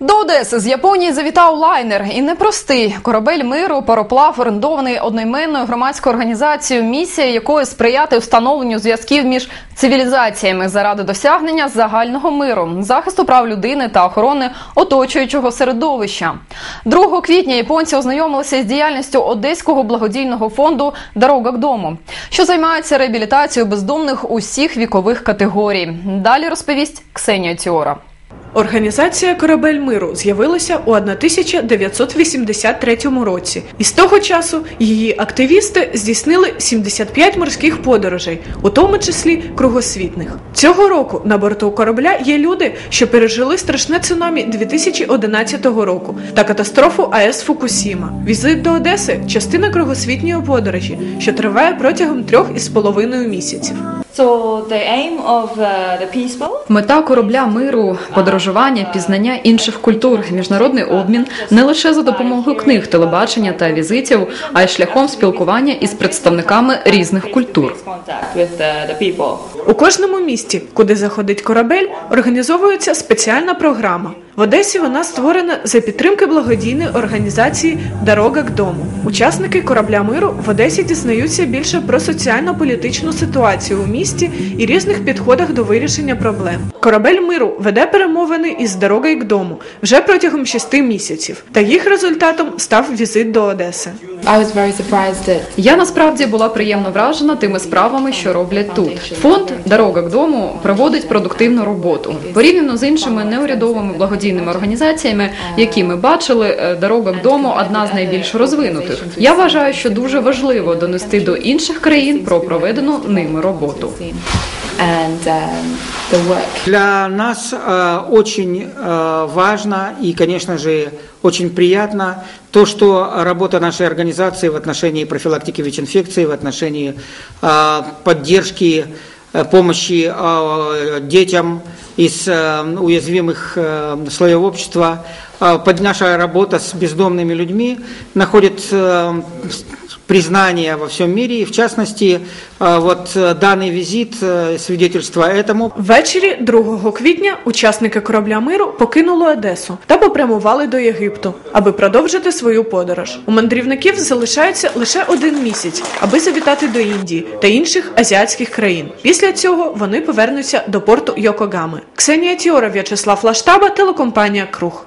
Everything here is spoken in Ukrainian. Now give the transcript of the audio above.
До Одеси з Японії завітав лайнер і непростий корабель миру, пароплав, орендований одноіменною громадською організацією, місія якої сприяти встановленню зв'язків між цивілізаціями заради досягнення загального миру, захисту прав людини та охорони оточуючого середовища. 2 квітня японці ознайомилися з діяльністю Одеського благодійного фонду Дорога к дому, що займається реабілітацією бездомних усіх вікових категорій. Далі розповість Ксенія Тіора. Організація Корабель миру з'явилася у 1983 році, і з того часу її активісти здійснили 75 морських подорожей, у тому числі кругосвітних. Цього року на борту корабля є люди, що пережили страшне цунамі 2011 року та катастрофу АЕС Фукусіма. Візит до Одеси частина кругосвітньої подорожі, що триває протягом трьох із половиною місяців. Uh, Мета корабля миру подорожування, пізнання інших культур, міжнародний обмін не лише за допомогою книг, телебачення та візитів, а й шляхом спілкування із представниками різних культур. people. У кожному місті, куди заходить корабель, організовується спеціальна програма. В Одесі вона створена за підтримки благодійної організації Дорога к дому. Учасники корабля миру в Одесі дізнаються більше про соціально-політичну ситуацію у місті і різних підходах до вирішення проблем. Корабель миру веде перемовини із дорогою к дому вже протягом шести місяців, та їх результатом став візит до Одеси. Я насправді була приємно вражена тими справами, що роблять тут. Фонд Дорога к дому проводить продуктивну роботу. Порівняно з іншими неурядовими благодійними організаціями, які ми бачили, е, дорога к дому одна з найбільш розвинутих. Я вважаю, що дуже важливо донести до інших країн про проведену ними роботу. and um, the work Для нас э, очень э, важно и, конечно же, очень приятно то, что работа нашей организации в отношении профилактики ВИЧ-инфекции, в отношении э, поддержки, э, помощи э, детям из э, уязвимых э, слоев общества, э, наша работа с бездомными людьми находит э, признание во всем мире, и в частности, э, вот э, данный визит э, свидетельство этому. Ввечері 2 квітня учасники корабля миру покинули Одесу та попрямували до Єгипту, аби продовжити свою подорож. У мандрівників залишається лише один місяць, аби завітати до Індії та інших азіатських країн. Після цього вони повернуться до порту Йокогами. Ксенія Тіора, В'ячеслав Лаштаба, телекомпанія Круг.